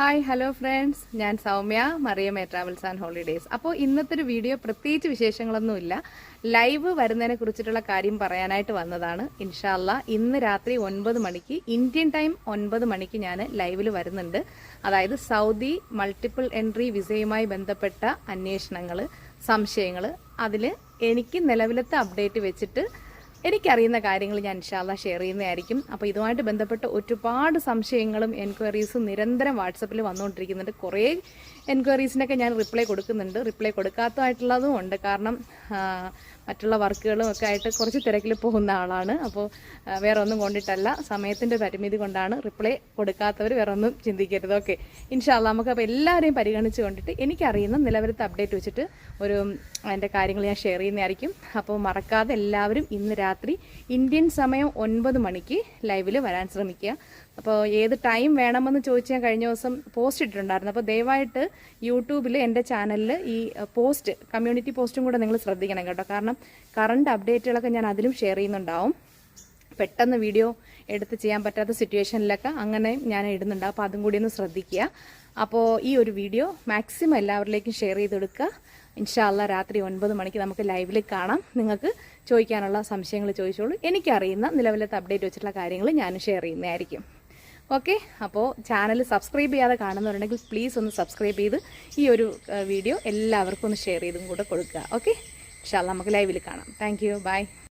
Hi hello friends ഞാൻ സൗമ്യ മറിയമേ travels and holidays അപ്പോൾ ഇന്നത്തെ ഒരു വീഡിയോ പ്രത്യേകിച്ച് വിശേഷങ്ങളൊന്നുമില്ല. ലൈവ് വരുന്നതിനെ കുറിച്ചിട്ടുള്ള കാര്യം പറയാനായിട്ട് വന്നതാണ്. ഇൻഷാല്ല ഇന്ന് രാത്രി ഒൻപത് മണിക്ക് ഇന്ത്യൻ ടൈം ഒൻപത് മണിക്ക് ഞാൻ ലൈവിൽ വരുന്നുണ്ട്. അതായത് സൗദി മൾട്ടിപ്പിൾ എൻട്രി വിസയുമായി ബന്ധപ്പെട്ട അന്വേഷണങ്ങൾ സംശയങ്ങൾ അതിൽ എനിക്ക് നിലവിലത്തെ അപ്ഡേറ്റ് വെച്ചിട്ട് എനിക്കറിയുന്ന കാര്യങ്ങൾ ഞാൻ ഇൻഷാല്ല ഷെയർ ചെയ്യുന്നതായിരിക്കും. അപ്പോൾ ഇതുമായിട്ട് ബന്ധപ്പെട്ട് ഒരുപാട് സംശയങ്ങളും എൻക്വയറീസും നിരന്തരം വാട്സപ്പിൽ വന്നുകൊണ്ടിരിക്കുന്നുണ്ട്. കുറേ എൻക്വയറീസിനൊക്കെ ഞാൻ റിപ്ലൈ കൊടുക്കുന്നുണ്ട്. റിപ്ലൈ കൊടുക്കാത്തതായിട്ടുള്ളതും ഉണ്ട്. കാരണം മറ്റുള്ള വർക്കുകളും ഒക്കെ ആയിട്ട് കുറച്ച് തിരക്കിൽ പോകുന്ന ആളാണ്. അപ്പോൾ വേറെ ഒന്നും കൊണ്ടിട്ടല്ല. സമയത്തിന്റെ പരിമിതി കൊണ്ടാണ് റിപ്ലൈ കൊടുക്കാത്തവർ വേറെ ഒന്നും ചിന്തിക്കരുത്. ഓക്കെ. ഇൻഷാല്ല നമുക്ക് അപ്പോൾ എല്ലാവരെയും പരിഗണിച്ച് കൊണ്ടിട്ട് എനിക്കറിയുന്ന നിലവിലത്തെ അപ്ഡേറ്റ് വെച്ചിട്ട് ഒരു അതിന്റെ കാര്യങ്ങൾ ഞാൻ ഷെയർ ചെയ്യുന്നതായിരിക്കും. അപ്പോൾ മറക്കാതെ എല്ലാവരും ഇന്ന് രാത്രി ഇന്ത്യൻ സമയം ഒൻപത് മണിക്ക് ലൈവിൽ വരാൻ ശ്രമിക്കുക. അപ്പോൾ ഏത് ടൈം വേണമെന്ന് ചോദിച്ച് ഞാൻ കഴിഞ്ഞ ദിവസം പോസ്റ്റ് ഇട്ടിട്ടുണ്ടായിരുന്നു. അപ്പോൾ ദയവായിട്ട് യൂട്യൂബിൽ എന്റെ ചാനലിൽ ഈ പോസ്റ്റ് കമ്മ്യൂണിറ്റി പോസ്റ്റും കൂടെ നിങ്ങൾ ശ്രദ്ധിക്കണം കേട്ടോ. കാരണം കറണ്ട് അപ്ഡേറ്റുകളൊക്കെ ഞാൻ അതിലും ഷെയർ ചെയ്യുന്നുണ്ടാവും. പെട്ടെന്ന് വീഡിയോ എടുത്ത് ചെയ്യാൻ പറ്റാത്ത സിറ്റുവേഷനിലൊക്കെ അങ്ങനെ ഞാൻ ഇടുന്നുണ്ട്. അപ്പോൾ അതും കൂടി ഒന്ന് ശ്രദ്ധിക്കുക. അപ്പോൾ ഈ ഒരു വീഡിയോ മാക്സിമം എല്ലാവരിലേക്കും ഷെയർ ചെയ്ത് കൊടുക്കുക ഇൻഷാല്ല രാത്രി ഒൻപത് മണിക്ക് നമുക്ക് ലൈവിൽ കാണാം. നിങ്ങൾക്ക് ചോദിക്കാനുള്ള സംശയങ്ങൾ ചോദിച്ചോളൂ. എനിക്കറിയുന്ന നിലവിലത്തെ അപ്ഡേറ്റ് വെച്ചിട്ടുള്ള കാര്യങ്ങൾ ഞാൻ ഷെയർ ചെയ്യുന്നതായിരിക്കും. ഓക്കെ അപ്പോൾ ചാനൽ സബ്സ്ക്രൈബ് ചെയ്യാതെ കാണുന്നവരുണ്ടെങ്കിൽ പ്ലീസ് ഒന്ന് സബ്സ്ക്രൈബ് ചെയ്ത് ഈ ഒരു വീഡിയോ എല്ലാവർക്കും ഒന്ന് ഷെയർ ചെയ്തും കൂടെ കൊടുക്കുക. ഓക്കെ ഇൻഷാല്ല നമുക്ക് ലൈവിൽ കാണാം. Thank you by